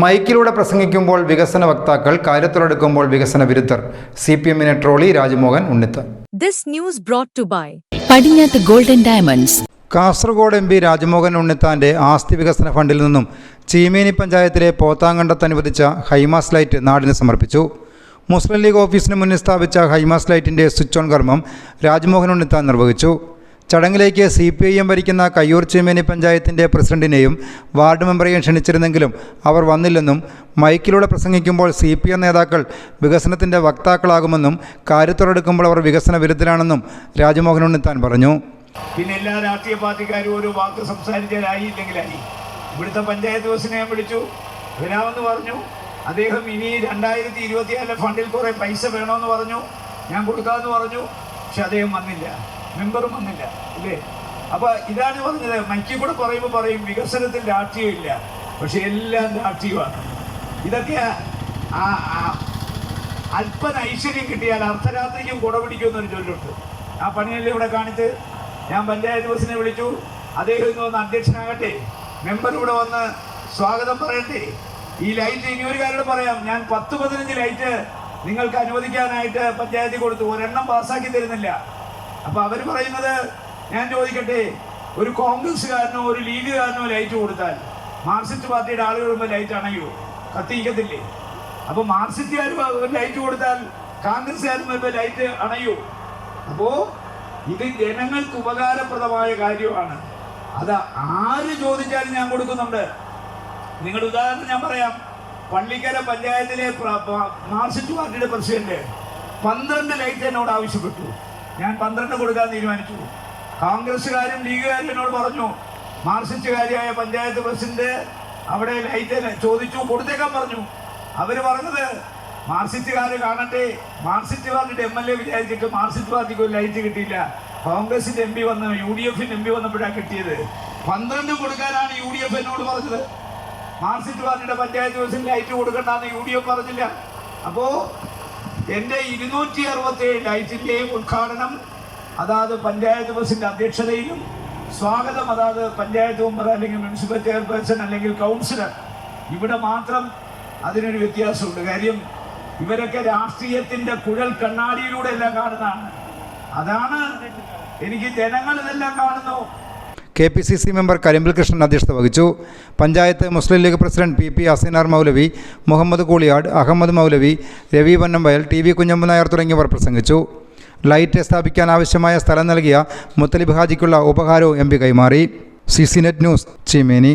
മൈക്കിലൂടെ പ്രസംഗിക്കുമ്പോൾ വികസന വക്താക്കൾ കാര്യത്തിലെടുക്കുമ്പോൾ വികസന വിരുദ്ധർ. സി പി എമ്മിനെ trolley Rajmohan Unnithan This news brought to by Padinjath golden diamonds. Kasaragod M P Rajmohan ഉണ്ണിത്താന്റെ ആസ്തി വികസന ഫണ്ടിൽ നിന്നും ചീമേനി പഞ്ചായത്തിലെ പോത്താങ്കണ്ടത്ത് അനുവദിച്ച ഹൈമാസ് ലൈറ്റ് നാടിന് സമർപ്പിച്ചു. മുസ്ലിം ലീഗ് ഓഫീസിന് മുന്നിൽ സ്ഥാപിച്ച ഹൈമാസ് ലൈറ്റിന്റെ സ്വിച്ച് ഓൺ കർമ്മം രാജ്മോഹൻ ഉണ്ണിത്താൻ നിർവഹിച്ചു. ചടങ്ങിലേക്ക് സി പി ഐ എം ഭരിക്കുന്ന കയ്യൂർ ചീമേനി പഞ്ചായത്തിന്റെ പ്രസിഡന്റിനെയും വാർഡ് മെമ്പറെയും ക്ഷണിച്ചിരുന്നെങ്കിലും അവർ വന്നില്ലെന്നും മൈക്കിലൂടെ പ്രസംഗിക്കുമ്പോൾ സി പി എം നേതാക്കൾ വികസനത്തിന്റെ വക്താക്കളാകുമെന്നും കാര്യത്തോടെടുക്കുമ്പോൾ അവർ വികസന വിരുദ്ധരാണെന്നും രാജ്മോഹൻ ഉണ്ണിത്താൻ പറഞ്ഞു. പിന്നെ എല്ലാ രാഷ്ട്രീയ പാർട്ടിക്കാരും ഒരു വാക്ക് സംസാരിച്ചാലായി ഇല്ലെങ്കിലായി ഇവിടുത്തെ പഞ്ചായത്ത് ബസ്സിനെ ഞാൻ വിളിച്ചു. വരാമെന്ന് പറഞ്ഞു. അദ്ദേഹം ഇനി രണ്ടായിരത്തി ഇരുപത്തിനാലിലെ ഫണ്ടിൽ കുറേ പൈസ വേണമെന്ന് പറഞ്ഞു. ഞാൻ കൊടുക്കാമെന്ന് പറഞ്ഞു. പക്ഷെ അദ്ദേഹം വന്നില്ല. മെമ്പറും വന്നില്ല ഇല്ലേ അപ്പൊ ഇതാണ് പറഞ്ഞത് മൈക്കിൽ കൂടെ പറയുമ്പോൾ പറയും വികസനത്തിൽ രാഷ്ട്രീയമില്ല. പക്ഷെ എല്ലാം രാഷ്ട്രീയമാണ്. ഇതൊക്കെ അല്പന ഐശ്വര്യം കിട്ടിയാൽ അർദ്ധരാത്രിക്കും കുട ഒരു ചൊല്ലുണ്ട്. ആ പണിയല്ലേ ഇവിടെ കാണിച്ച് ഞാൻ പഞ്ചായത്ത് ബസ്സിനെ വിളിച്ചു. അദ്ദേഹം ഇന്ന് വന്ന് അധ്യക്ഷനാകട്ടെ. മെമ്പർ ഇവിടെ വന്ന് സ്വാഗതം പറയട്ടെ. ഈ ലൈറ്റ് ഇനി ഒരു കാര്യം പറയാം. ഞാൻ പത്ത് പതിനഞ്ച് ലൈറ്റ് നിങ്ങൾക്ക് അനുവദിക്കാനായിട്ട് പഞ്ചായത്തിൽ കൊടുത്തു. ഒരെണ്ണം പാസ്സാക്കി തരുന്നില്ല. അപ്പൊ അവർ പറയുന്നത് ഞാൻ ചോദിക്കട്ടെ ഒരു കോൺഗ്രസ്സുകാരനോ ഒരു ലീഗുകാരനോ ലൈറ്റ് കൊടുത്താൽ മാർക്സിസ്റ്റ് പാർട്ടിയുടെ ആളുകൾ വരുമ്പോൾ ലൈറ്റ് അണയോ കത്തിക്കത്തില്ലേ അപ്പൊ മാർക്സിസ്റ്റുകാർ ലൈറ്റ് കൊടുത്താൽ കോൺഗ്രസ്സുകാരും വരുമ്പോൾ ലൈറ്റ് അണയോ അപ്പോൾ ഇത് ജനങ്ങൾക്ക് ഉപകാരപ്രദമായ കാര്യമാണ്. അത് ആര് ചോദിച്ചാലും ഞാൻ കൊടുക്കുന്നുണ്ട്. നിങ്ങൾ ഉദാഹരണം ഞാൻ പറയാം. പള്ളിക്കര പഞ്ചായത്തിലെ മാർക്സിസ്റ്റ് പാർട്ടിയുടെ പ്രസിഡന്റ് പന്ത്രണ്ട് ലൈറ്റ് എന്നോട് ആവശ്യപ്പെട്ടു. ഞാൻ പന്ത്രണ്ട് കൊടുക്കാൻ തീരുമാനിച്ചു. കോൺഗ്രസ്സുകാരും ലീഗുകാരും എന്നോട് പറഞ്ഞു മാർസിസ്റ്റുകാരിയായ പഞ്ചായത്ത് പ്രസിഡന്റ് അവിടെ ലൈറ്റ് ചോദിച്ചു കൊടുത്തേക്കാൻ പറഞ്ഞു. അവർ പറഞ്ഞത് മാർസിസ്റ്റുകാർ കാണട്ടെ മാർസിസ്റ്റ് പാർട്ടിയുടെ എം എൽ എ വിചാരിച്ചിട്ട് മാർസിസ്റ്റ് പാർട്ടിക്ക് ഒരു ലൈറ്റ് കിട്ടിയില്ല. കോൺഗ്രസിന്റെ എം പി വന്ന് യു ഡി എഫിന്റെ എം പി വന്നപ്പോഴാണ് കിട്ടിയത്. പന്ത്രണ്ട് കൊടുക്കാനാണ് യു ഡി എഫ് എന്നോട് പറഞ്ഞത്. മാർസിസ്റ്റ് പാർട്ടിയുടെ പഞ്ചായത്ത് പ്രസിഡന്റ് ലൈറ്റ് കൊടുക്കണ്ടെന്ന് യു ഡി എഫ് പറഞ്ഞില്ല. അപ്പോ എന്റെ ഇരുന്നൂറ്റി അറുപത്തി ഏഴ് ലൈറ്റിന്റെയും ഉദ്ഘാടനം അതാത് പഞ്ചായത്ത് ബസിന്റെ അധ്യക്ഷതയിലും സ്വാഗതം അതാത് പഞ്ചായത്ത് മെമ്പർ അല്ലെങ്കിൽ മുനിസിപ്പൽ ചെയർപേഴ്സൺ അല്ലെങ്കിൽ കൗൺസിലർ ഇവിടെ മാത്രം അതിനൊരു വ്യത്യാസമുണ്ട്. കാര്യം ഇവരൊക്കെ രാഷ്ട്രീയത്തിന്റെ കുഴൽ കണ്ണാടിയിലൂടെ എല്ലാം കാണുന്നതാണ്. അതാണ് എനിക്ക് ജനങ്ങൾ ഇതെല്ലാം കാണുന്നു. K P C C member Karimbil Krishnan അധ്യക്ഷത വഹിച്ചു. Panchayat Muslim League president P P Aseenar Moulavi Muhammad Kooliyad Ahammad Moulavi Ravi Vannampayal T V Kunhamba Nair തുടങ്ങിയവർ പ്രസംഗിച്ചു. ലൈറ്റ് സ്ഥാപിക്കാൻ ആവശ്യമായ സ്ഥലം നൽകിയ മുത്തലിബ് ഹാജിക്കുള്ള ഉപഹാരവും എം പി കൈമാറി. C C net news Cheemeni.